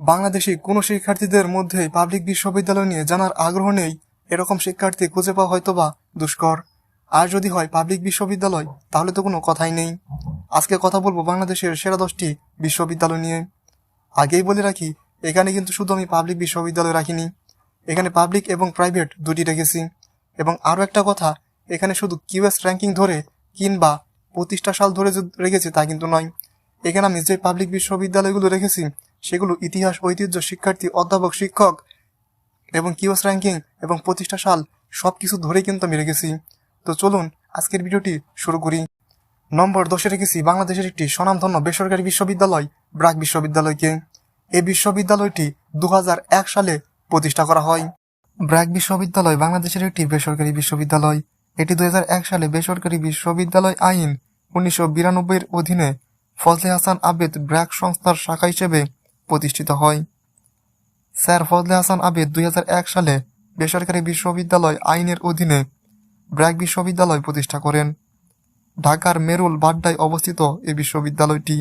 বাংলাদেশি কোনো শিক্ষার্থীদের মধ্যে পাবলিক বিশ্ববিদ্যালয় নিয়ে জানার আগ্রহ নেই, এরকম শিক্ষার্থী খুঁজে পাওয়া হয়তোবা দুষ্কর। আর যদি হয় পাবলিক বিশ্ববিদ্যালয়, তাহলে তো কোনো কথাই নেই। আজকে কথা বলব বাংলাদেশের সেরা দশটি বিশ্ববিদ্যালয় নিয়ে। আগেই বলে রাখি, এখানে কিন্তু শুধু আমি পাবলিক বিশ্ববিদ্যালয় রাখিনি। এখানে পাবলিক এবং প্রাইভেট দুটি রেখেছি এবং আরও একটা কথা, এখানে শুধু কিউএস র্যাঙ্কিং ধরে কিংবা প্রতিষ্ঠা সাল ধরে রেখেছি তা কিন্তু নয়। এখানে আমি যে পাবলিক বিশ্ববিদ্যালয়গুলো রেখেছি সেগুলো ইতিহাস, ঐতিহ্য, শিক্ষার্থী, অধ্যাপক, শিক্ষক এবং কিওস র্যাঙ্কিং এবং প্রতিষ্ঠা সাল সব কিছু ধরেই কিন্তু আমি রেখেছি। তো চলুন আজকের ভিডিওটি শুরু করি। নম্বর দশে রেখেছি বাংলাদেশের একটি স্বনামধন্য বেসরকারি বিশ্ববিদ্যালয়, ব্রাক বিশ্ববিদ্যালয়কে। এই বিশ্ববিদ্যালয়টি দু হাজার এক সালে প্রতিষ্ঠা করা হয়। ব্র্যাক বিশ্ববিদ্যালয় বাংলাদেশের একটি বেসরকারি বিশ্ববিদ্যালয়। এটি দু হাজার এক সালে বেসরকারি বিশ্ববিদ্যালয় আইন উনিশশো বিরানব্বইয়ের অধীনে ফজলে হাসান আবেদ ব্র্যাক সংস্থার শাখা হিসেবে প্রতিষ্ঠিত হয়। স্যার ফজলে হাসান আবেদ দুই সালে বেসরকারি বিশ্ববিদ্যালয় আইনের অধীনে ব্র্যাক বিশ্ববিদ্যালয় প্রতিষ্ঠা করেন। ঢাকার মেরুল বাড্ডায় অবস্থিত এই বিশ্ববিদ্যালয়টি।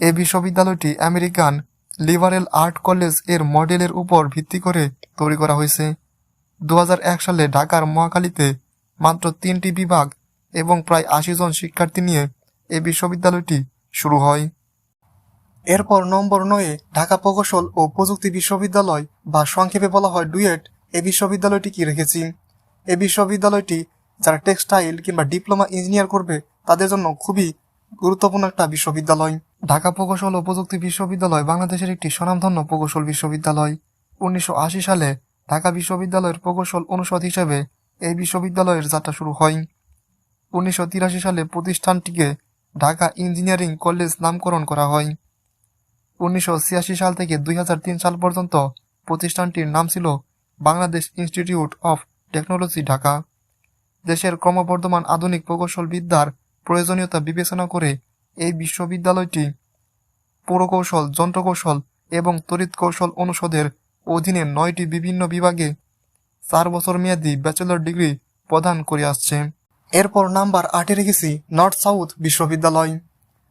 এই বিশ্ববিদ্যালয়টি আমেরিকান লিবারেল আর্ট কলেজের মডেলের উপর ভিত্তি করে তৈরি করা হয়েছে। দু হাজার এক সালে ঢাকার মহাকালীতে মাত্র তিনটি বিভাগ এবং প্রায় আশি জন শিক্ষার্থী নিয়ে এই বিশ্ববিদ্যালয়টি শুরু হয়। এরপর নম্বর নয়ে ঢাকা প্রকৌশল ও প্রযুক্তি বিশ্ববিদ্যালয় বা সংক্ষেপে বলা হয় ডুয়েট এই বিশ্ববিদ্যালয়টি কি রেখেছি? এই বিশ্ববিদ্যালয়টি যারা টেক্সটাইল কিংবা ডিপ্লোমা ইঞ্জিনিয়ার করবে, তাদের জন্য খুবই গুরুত্বপূর্ণ একটা বিশ্ববিদ্যালয়। ঢাকা প্রকৌশল ও প্রযুক্তি বিশ্ববিদ্যালয় বাংলাদেশের একটি স্বনামধন্য প্রকৌশল বিশ্ববিদ্যালয়। উনিশশো আশি সালে ঢাকা বিশ্ববিদ্যালয়ের প্রকৌশল অনুষদ হিসেবে এই বিশ্ববিদ্যালয়ের যাত্রা শুরু হয়। উনিশশো তিরাশি সালে প্রতিষ্ঠানটিকে ঢাকা ইঞ্জিনিয়ারিং কলেজ নামকরণ করা হয়। উনিশশো ছিয়াশি সাল থেকে দুই হাজার তিন সাল পর্যন্ত প্রতিষ্ঠানটির নাম ছিল Bangladesh institute of technology Dhaka. দেশের ক্রমবর্ধমান আধুনিক প্রকৌশল বিদ্যার প্রয়োজনীয়তা বিবেচনা করে এই বিশ্ববিদ্যালয়টি পুরকৌশল, যন্ত্রকৌশল এবং তড়িৎ কৌশল অনুষদের অধীনে নয়টি বিভিন্ন বিভাগে চার বছর মেয়াদী ব্যাচেলর ডিগ্রি প্রদান করে আসছে। এরপর নাম্বার আটে রেখেছি নর্থ সাউথ বিশ্ববিদ্যালয়।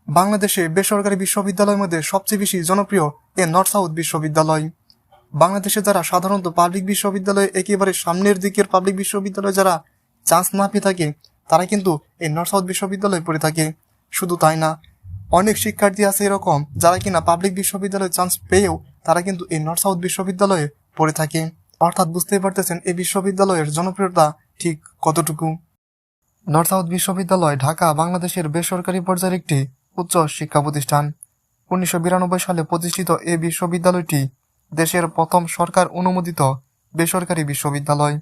বাংলাদেশে বেসরকারি বিশ্ববিদ্যালয়ের মধ্যে সবচেয়ে বেশি জনপ্রিয় এ নর্থ সাউথ বিশ্ববিদ্যালয়। বাংলাদেশে যারা সাধারণত পাবলিক বিশ্ববিদ্যালয়ে একেবারে সামনের দিকের পাবলিক বিশ্ববিদ্যালয়ে যারা চান্স না পেয়ে থাকে, তারা কিন্তু এই নর্থ সাউথ বিশ্ববিদ্যালয়ে পড়ে থাকে। শুধু তাই না, অনেক শিক্ষার্থী আছে এরকম যারা কিনা পাবলিক বিশ্ববিদ্যালয়ে চান্স পেয়েও তারা কিন্তু এই নর্থ সাউথ বিশ্ববিদ্যালয়ে পড়ে থাকে। অর্থাৎ বুঝতেই পারতেছেন এই বিশ্ববিদ্যালয়ের জনপ্রিয়তা ঠিক কতটুকু। নর্থ সাউথ বিশ্ববিদ্যালয় ঢাকা, বাংলাদেশের বেসরকারি পর্যায়ের একটি উচ্চ শিক্ষা প্রতিষ্ঠান। উনিশশো বিরানব্বই সালে প্রতিষ্ঠিত এই বিশ্ববিদ্যালয়টি দেশের প্রথম সরকার অনুমোদিত বেসরকারি বিশ্ববিদ্যালয়।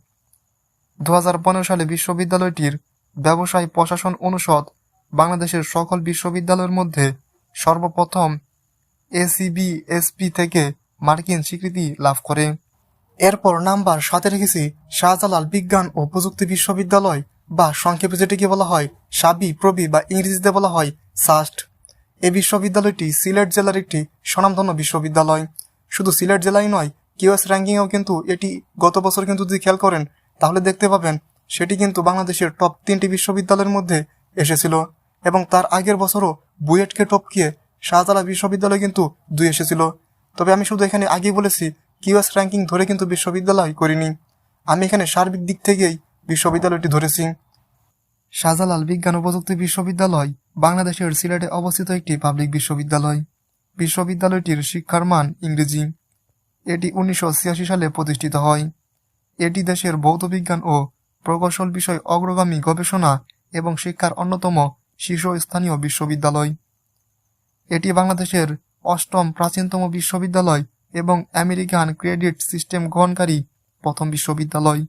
দু হাজার পনেরো সালে বিশ্ববিদ্যালয়টির ব্যবসায় প্রশাসন অনুষদ বাংলাদেশের সকল বিশ্ববিদ্যালয়ের মধ্যে সর্বপ্রথম এসিবি এসপি থেকে মার্কিন স্বীকৃতি লাভ করে। এরপর নাম্বার সাথে রেখেছি শাহজালাল বিজ্ঞান ও প্রযুক্তি বিশ্ববিদ্যালয় বা সংক্ষেপে যেটিকে বলা হয় সাবি, প্রবি বা ইংরেজিতে বলা হয় সাস্ট। এই বিশ্ববিদ্যালয়টি সিলেট জেলার একটি স্বনামধন্য বিশ্ববিদ্যালয়। শুধু সিলেট জেলায় নয়, কিউএস র্যাঙ্কিংয়েও কিন্তু এটি গত বছর কিন্তু যদি খেয়াল করেন, তাহলে দেখতে পাবেন সেটি কিন্তু বাংলাদেশের টপ তিনটি বিশ্ববিদ্যালয়ের মধ্যে এসেছিল এবং তার আগের বছরও বুয়েটকে টপকিয়ে শাহজালা বিশ্ববিদ্যালয় কিন্তু দুই এসেছিল। তবে আমি শুধু এখানে আগেই বলেছি, কিউএস র্যাঙ্কিং ধরে কিন্তু বিশ্ববিদ্যালয় করিনি। আমি এখানে সার্বিক দিক থেকেই বিশ্ববিদ্যালয়টি ধরেছি। শাহজালাল বিজ্ঞান ও প্রযুক্তি বিশ্ববিদ্যালয় বাংলাদেশের সিলেটে অবস্থিত একটি পাবলিক বিশ্ববিদ্যালয়। বিশ্ববিদ্যালয়টির শিক্ষার মান ইংরেজি। এটি উনিশশো ছিয়াশি সালে প্রতিষ্ঠিত হয়। এটি দেশের ভৌত বিজ্ঞান ও প্রকৌশল বিষয় অগ্রগামী গবেষণা এবং শিক্ষার অন্যতম শীর্ষস্থানীয় বিশ্ববিদ্যালয়। এটি বাংলাদেশের অষ্টম প্রাচীনতম বিশ্ববিদ্যালয় এবং আমেরিকান ক্রেডিট সিস্টেম গ্রহণকারী প্রথম বিশ্ববিদ্যালয়।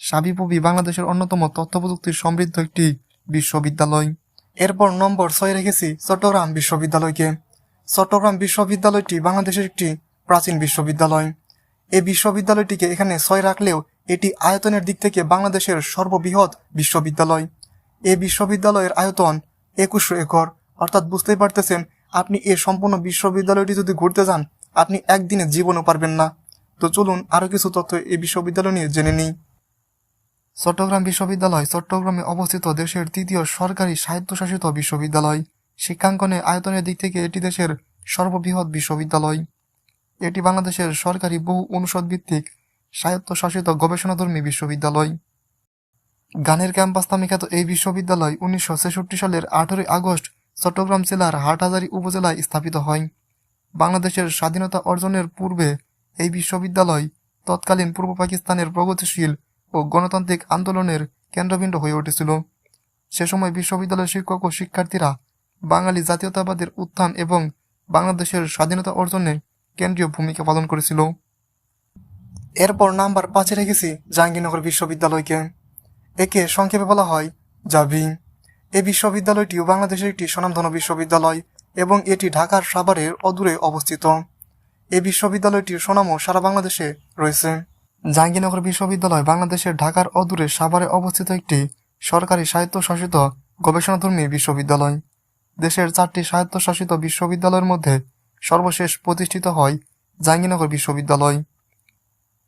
সাবিপ্রবি বাংলাদেশের অন্যতম তথ্য প্রযুক্তির সমৃদ্ধ একটি বিশ্ববিদ্যালয়। এরপর নম্বর ছয় রেখেছি চট্টগ্রাম বিশ্ববিদ্যালয়কে। চট্টগ্রাম বিশ্ববিদ্যালয়টি বাংলাদেশের একটি প্রাচীন বিশ্ববিদ্যালয়। এই বিশ্ববিদ্যালয়টিকে এখানে ছয় রাখলেও এটি আয়তনের দিক থেকে বাংলাদেশের সর্ববৃহৎ বিশ্ববিদ্যালয়। এই বিশ্ববিদ্যালয়ের আয়তন একুশশো একর। অর্থাৎ বুঝতেই পারতেছেন, আপনি এই সম্পূর্ণ বিশ্ববিদ্যালয়টি যদি ঘুরতে যান, আপনি একদিনে জীবনও পারবেন না। তো চলুন আরও কিছু তথ্য এই বিশ্ববিদ্যালয় নিয়ে জেনে নিই। চট্টগ্রাম বিশ্ববিদ্যালয় চট্টগ্রামে অবস্থিত দেশের তৃতীয় সরকারি স্বায়ত্তশাসিত বিশ্ববিদ্যালয়। শিক্ষাঙ্গনে আয়তনের দিক থেকে এটি দেশের সর্ববৃহৎ বিশ্ববিদ্যালয়। এটি বাংলাদেশের সরকারি বহু অনুষদ ভিত্তিক স্বায়ত্তশাসিত গবেষণাধর্মী বিশ্ববিদ্যালয়। গানের ক্যাম্পাস নামে খ্যাত এই বিশ্ববিদ্যালয় উনিশশো ছেষট্টি সালের আঠারোই আগস্ট চট্টগ্রাম জেলার হাটহাজারী উপজেলায় স্থাপিত হয়। বাংলাদেশের স্বাধীনতা অর্জনের পূর্বে এই বিশ্ববিদ্যালয় তৎকালীন পূর্ব পাকিস্তানের প্রগতিশীল ও গণতান্ত্রিক আন্দোলনের কেন্দ্রবিন্দু হয়ে উঠেছিল। সে সময় বিশ্ববিদ্যালয়ের শিক্ষক ও শিক্ষার্থীরা বাঙালি জাতীয়তাবাদের উত্থান এবং বাংলাদেশের স্বাধীনতা অর্জনে কেন্দ্রীয় ভূমিকা পালন করেছিল। এরপর নাম্বার পাঁচে রেখেছি জাহাঙ্গীরনগর বিশ্ববিদ্যালয়কে। একে সংক্ষেপে বলা হয় জাভি। এই বিশ্ববিদ্যালয়টিও বাংলাদেশের একটি স্বনামধন্য বিশ্ববিদ্যালয় এবং এটি ঢাকার সাভারের অদূরে অবস্থিত। এই বিশ্ববিদ্যালয়টির সুনামও সারা বাংলাদেশে রয়েছে। জাহাঙ্গীরনগর বিশ্ববিদ্যালয় বাংলাদেশের ঢাকার অদূরে সাভারে অবস্থিত একটি সরকারি স্বায়ত্তশাসিত গবেষণাধর্মী বিশ্ববিদ্যালয়। দেশের চারটি স্বায়ত্তশাসিত বিশ্ববিদ্যালয়ের মধ্যে সর্বশেষ প্রতিষ্ঠিত হয় জাহাঙ্গীরনগর বিশ্ববিদ্যালয়।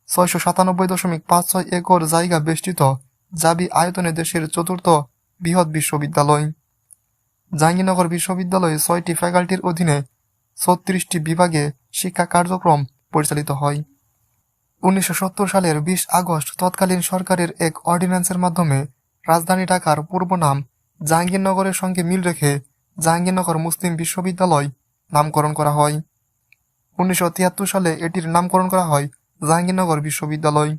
ছয়শো সাতানব্বই দশমিক পাঁচ ছয় একর জায়গা বেষ্টিত জাবি আয়তনে দেশের চতুর্থ বৃহৎ বিশ্ববিদ্যালয়। জাহাঙ্গীরনগর বিশ্ববিদ্যালয়ে ছয়টি ফ্যাকাল্টির অধীনে ছত্রিশটি বিভাগে শিক্ষা কার্যক্রম পরিচালিত হয়। উনিশশো সত্তর সালের বিশ আগস্ট তৎকালীন সরকারের এক অর্ডিন্যান্সের মাধ্যমে রাজধানী ঢাকার পূর্ব নাম জাহাঙ্গীরনগরের সঙ্গে মিল রেখে জাহাঙ্গীরনগর মুসলিম বিশ্ববিদ্যালয় নামকরণ করা হয়। উনিশশো তিয়াত্তর সালে এটির নামকরণ করা হয় জাহাঙ্গীরনগর বিশ্ববিদ্যালয়।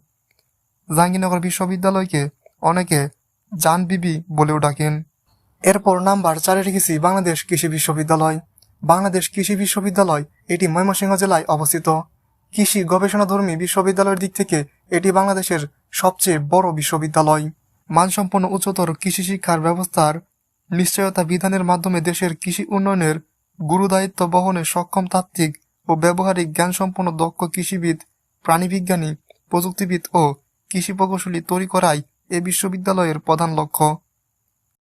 জাহাঙ্গীরনগর বিশ্ববিদ্যালয়কে অনেকে জান বিবি বলেও ডাকেন। এরপর নাম্বার চারে রেখেছি বাংলাদেশ কৃষি বিশ্ববিদ্যালয়। বাংলাদেশ কৃষি বিশ্ববিদ্যালয় এটি ময়মনসিংহ জেলায় অবস্থিত। কৃষি গবেষণাধর্মী বিশ্ববিদ্যালয়ের দিক থেকে এটি বাংলাদেশের সবচেয়ে বড় বিশ্ববিদ্যালয়। মানসম্পন্ন উচ্চতর কৃষি শিক্ষার ব্যবস্থার নিশ্চয়তা বিধানের মাধ্যমে দেশের কৃষি উন্নয়নের গুরুদায়িত্ব বহনে সক্ষম তাত্ত্বিক ও ব্যবহারিক জ্ঞানসম্পন্ন দক্ষ কৃষিবিদ, প্রাণীবিজ্ঞানী, প্রযুক্তিবিদ ও কৃষি প্রকৌশলী তৈরি করাই এ বিশ্ববিদ্যালয়ের প্রধান লক্ষ্য।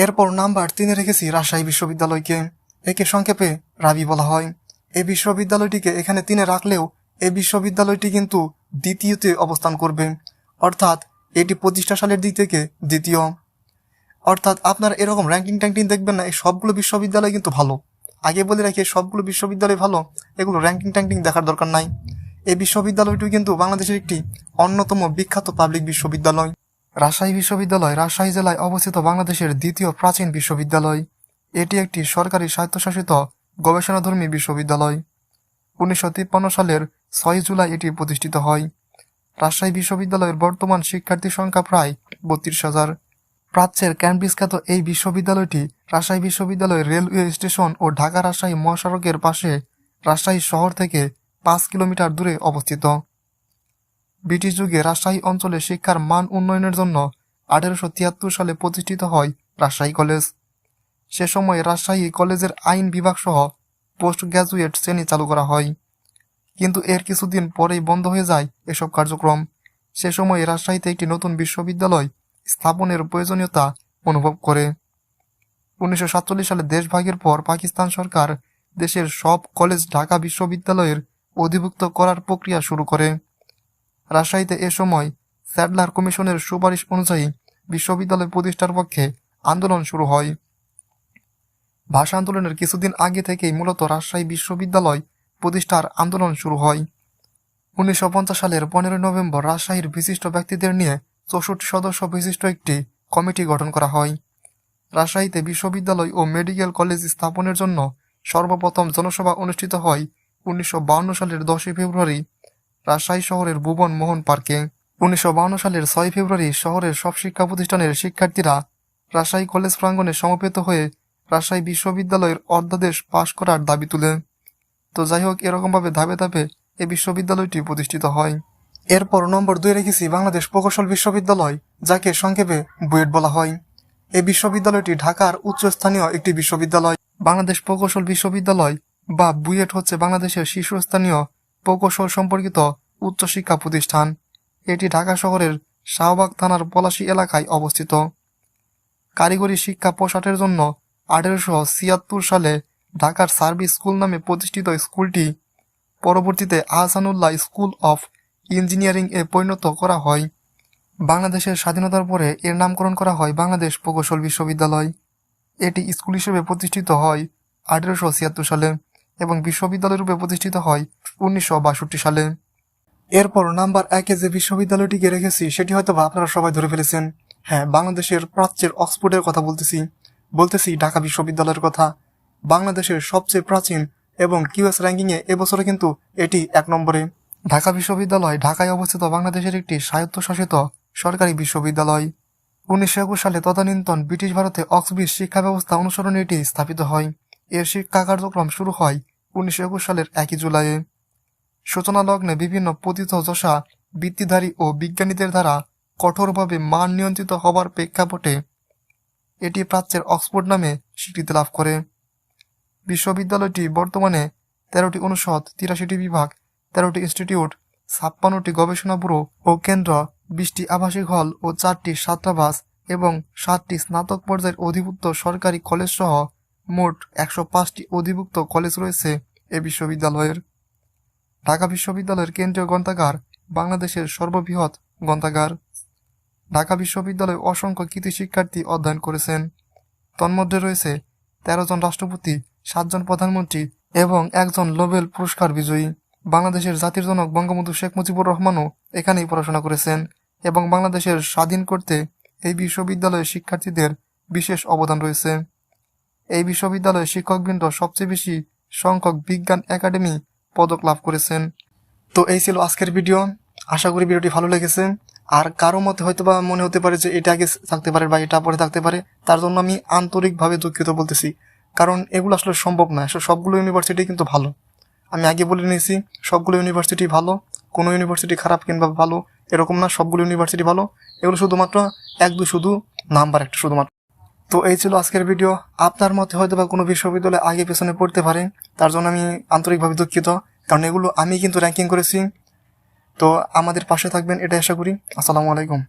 এরপর নাম্বার তিনে রেখেছি রাজশাহী বিশ্ববিদ্যালয়কে। একে সংক্ষেপে রাবি বলা হয়। এই বিশ্ববিদ্যালয়টিকে এখানে তিনে রাখলেও এই বিশ্ববিদ্যালয়টি কিন্তু দ্বিতীয়তে অবস্থান করবে। অর্থাৎ এটি প্রতিষ্ঠা সালের দিক থেকে দ্বিতীয়। অর্থাৎ আপনারা এরকম র্যাঙ্কিং ট্যাঙ্কিং দেখবেন না, এই সবগুলো বিশ্ববিদ্যালয় কিন্তু ভালো। আগে বলে রাখি সবগুলো বিশ্ববিদ্যালয় ভালো, এগুলো র্যাঙ্কিং ট্যাঙ্কিং দেখার দরকার নাই। এই বিশ্ববিদ্যালয়টি কিন্তু বাংলাদেশের একটি অন্যতম বিখ্যাত পাবলিক বিশ্ববিদ্যালয়। রাজশাহী বিশ্ববিদ্যালয়, রাজশাহী জেলায় অবস্থিত বাংলাদেশের দ্বিতীয় প্রাচীন বিশ্ববিদ্যালয়। এটি একটি সরকারি স্বায়ত্তশাসিত গবেষণাধর্মী বিশ্ববিদ্যালয়। উনিশশো তিপ্পান্ন সালের ছয় জুলাই এটি প্রতিষ্ঠিত হয়। রাজশাহী বিশ্ববিদ্যালয়ের বর্তমান শিক্ষার্থী সংখ্যা প্রায় বত্রিশ হাজার। প্রাচ্যের ক্যামব্রিজ খ্যাত এই বিশ্ববিদ্যালয়টি রাজশাহী বিশ্ববিদ্যালয়ের রেলওয়ে স্টেশন ও ঢাকা রাজশাহী মহাসড়কের পাশে রাজশাহী শহর থেকে পাঁচ কিলোমিটার দূরে অবস্থিত। ব্রিটিশ যুগে রাজশাহী অঞ্চলে শিক্ষার মান উন্নয়নের জন্য আঠেরোশো তিয়াত্তর সালে প্রতিষ্ঠিত হয় রাজশাহী কলেজ। সে সময় রাজশাহী কলেজের আইন বিভাগ সহ পোস্ট গ্র্যাজুয়েট শ্রেণি চালু করা হয়। কিন্তু এর কিছুদিন পরেই বন্ধ হয়ে যায় এসব কার্যক্রম। সে সময় রাজশাহীতে একটি নতুন বিশ্ববিদ্যালয় স্থাপনের প্রয়োজনীয়তা অনুভব করে। উনিশশো সাতচল্লিশ সালে দেশভাগের পর পাকিস্তান সরকার দেশের সব কলেজ ঢাকা বিশ্ববিদ্যালয়ের অধিভুক্ত করার প্রক্রিয়া শুরু করে। রাজশাহীতে এ সময় স্যাডলার কমিশনের সুপারিশ অনুযায়ী বিশ্ববিদ্যালয় প্রতিষ্ঠার পক্ষে আন্দোলন শুরু হয়। ভাষা আন্দোলনের কিছুদিন আগে থেকেই মূলত রাজশাহী বিশ্ববিদ্যালয় প্রতিষ্ঠার আন্দোলন শুরু হয়। উনিশশো পঞ্চাশ সালের পনেরোই নভেম্বর রাজশাহীর বিশিষ্ট ব্যক্তিদের নিয়ে চৌষট্টি সদস্য বিশিষ্ট একটি কমিটি গঠন করা হয়। রাজশাহীতে বিশ্ববিদ্যালয় ও মেডিকেল কলেজ স্থাপনের জন্য সর্বপ্রথম জনসভা অনুষ্ঠিত হয় উনিশশো সালের দশই ফেব্রুয়ারি রাজশাহী শহরের ভুবন মোহন পার্কে। উনিশশো সালের ছয় ফেব্রুয়ারি শহরের সব শিক্ষা প্রতিষ্ঠানের শিক্ষার্থীরা রাজশাহী কলেজ প্রাঙ্গণে সমবেত হয়ে রাজশাহী বিশ্ববিদ্যালয়ের অর্ধাদেশ পাশ করার দাবি তুলে। তো যাই হোক, এরকমভাবে ধাপে ধাপে এই বিশ্ববিদ্যালয়টি প্রতিষ্ঠিত হয়। এরপর নম্বর দুই রেখেছি বাংলাদেশ প্রকৌশল বিশ্ববিদ্যালয়, যাকে সংক্ষেপে বুয়েট বলা হয়। এই বিশ্ববিদ্যালয়টি ঢাকার উচ্চস্থানীয় একটি বিশ্ববিদ্যালয়। বাংলাদেশ প্রকৌশল বিশ্ববিদ্যালয় বা বুয়েট হচ্ছে বাংলাদেশের শীর্ষস্থানীয় প্রকৌশল সম্পর্কিত উচ্চশিক্ষা প্রতিষ্ঠান। এটি ঢাকা শহরের শাহবাগ থানার পলাশী এলাকায় অবস্থিত। কারিগরি শিক্ষা প্রসারের জন্য আঠেরোশো ছিয়াত্তর সালে ঢাকার সার্ভিস স্কুল নামে প্রতিষ্ঠিত স্কুলটি পরবর্তীতে আহসানুল্লাহ স্কুল অফ ইঞ্জিনিয়ারিং এ পরিণত করা হয়। বাংলাদেশের স্বাধীনতার পরে এর নামকরণ করা হয় বাংলাদেশ প্রকৌশল বিশ্ববিদ্যালয়। এটি স্কুল হিসেবে প্রতিষ্ঠিত হয় আঠেরোশো ছিয়াত্তর সালে এবং বিশ্ববিদ্যালয় রূপে প্রতিষ্ঠিত হয় উনিশশো বাষট্টি সালে। এরপর নাম্বার একে যে বিশ্ববিদ্যালয়টিকে রেখেছি, সেটি হয়তো আপনারা সবাই ধরে ফেলেছেন। হ্যাঁ বাংলাদেশের প্রাচ্যের অক্সফোর্ডের কথা বলতেছি। বলতেছি ঢাকা বিশ্ববিদ্যালয়ের কথা। বাংলাদেশের সবচেয়ে প্রাচীন এবং কিউএস র্যাঙ্কিংয়ে এবছরে কিন্তু এটি এক নম্বরে। ঢাকা বিশ্ববিদ্যালয় ঢাকায় অবস্থিত বাংলাদেশের একটি স্বায়ত্তশাসিত সরকারি বিশ্ববিদ্যালয়। উনিশশো একুশ সালে তদানীন্তন ব্রিটিশ ভারতে অক্সব্রিজ শিক্ষা ব্যবস্থা অনুসরণে এটি স্থাপিত হয়। এর শিক্ষা কার্যক্রম শুরু হয় উনিশশো একুশ সালের একই জুলাইয়ে। সূচনা লগ্নে বিভিন্ন পতিত যশা, বৃত্তিধারী ও বিজ্ঞানীদের দ্বারা কঠোরভাবে মান নিয়ন্ত্রিত হবার প্রেক্ষাপটে এটি প্রাচ্যের অক্সফোর্ড নামে স্বীকৃতি লাভ করে। বিশ্ববিদ্যালয়টি বর্তমানে তেরোটি অনুষদ, তিরাশিটি বিভাগ, তেরোটি ইনস্টিটিউট, ছাপ্পান্নটি গবেষণা ব্যুরো ও কেন্দ্র, বিশটি আবাসিক হল ও চারটি ছাত্রাবাস এবং সাতটি স্নাতক পর্যায়ের অধিভুক্ত সরকারি কলেজ সহ মোট একশো পাঁচটি অধিভুক্ত কলেজ রয়েছে এ বিশ্ববিদ্যালয়ের। ঢাকা বিশ্ববিদ্যালয়ের কেন্দ্রীয় গ্রন্থাগার, বাংলাদেশের সর্ববৃহৎ গ্রন্থাগার। ঢাকা বিশ্ববিদ্যালয়ে অসংখ্য কৃতি শিক্ষার্থী অধ্যয়ন করেছেন। তন্মধ্যে রয়েছে তেরো জন রাষ্ট্রপতি সাতজন প্রধানমন্ত্রী এবং একজন নোবেল পুরস্কার বিজয়ী। বাংলাদেশের জাতির জনক বঙ্গবন্ধু শেখ মুজিবুর রহমানও এখানেই পড়াশোনা করেছেন এবং বাংলাদেশের স্বাধীন করতে এই বিশ্ববিদ্যালয়ের শিক্ষার্থীদের বিশেষ অবদান রয়েছে। এই বিশ্ববিদ্যালয়ের শিক্ষকবৃন্দ সবচেয়ে বেশি সংখ্যক বিজ্ঞান একাডেমি পদক লাভ করেছেন। তো এই ছিল আজকের ভিডিও। আশা করি ভিডিওটি ভালো লেগেছে। আর কারও মতে হয়তো বা মনে হতে পারে যে এটা আগে থাকতে পারে বা এটা পরে থাকতে পারে, তার জন্য আমি আন্তরিকভাবে দুঃখিত বলতেছি। কারণ এগুলো আসলে সম্ভব না আসলে সবগুলো ইউনিভার্সিটি কিন্তু ভালো। আমি আগে বলে নিয়েছি, সবগুলো ইউনিভার্সিটি ভালো, কোনো ইউনিভার্সিটি খারাপ কিংবা ভালো এরকম না, সবগুলো ইউনিভার্সিটি ভালো। এগুলো শুধুমাত্র এক দু শুধু নাম্বার একটা শুধুমাত্র। তো এই ছিল আজকের ভিডিও আপনার মতে হয়তো বা কোনো বিশ্ববিদ্যালয়ে আগে পেছনে পড়তে পারে, তার জন্য আমি আন্তরিকভাবে দুঃখিত। কারণ এগুলো আমি কিন্তু র্যাঙ্কিং করেছি। তো আমাদের পাশে থাকবেন এটা আশা করি। আসসালামু আলাইকুম।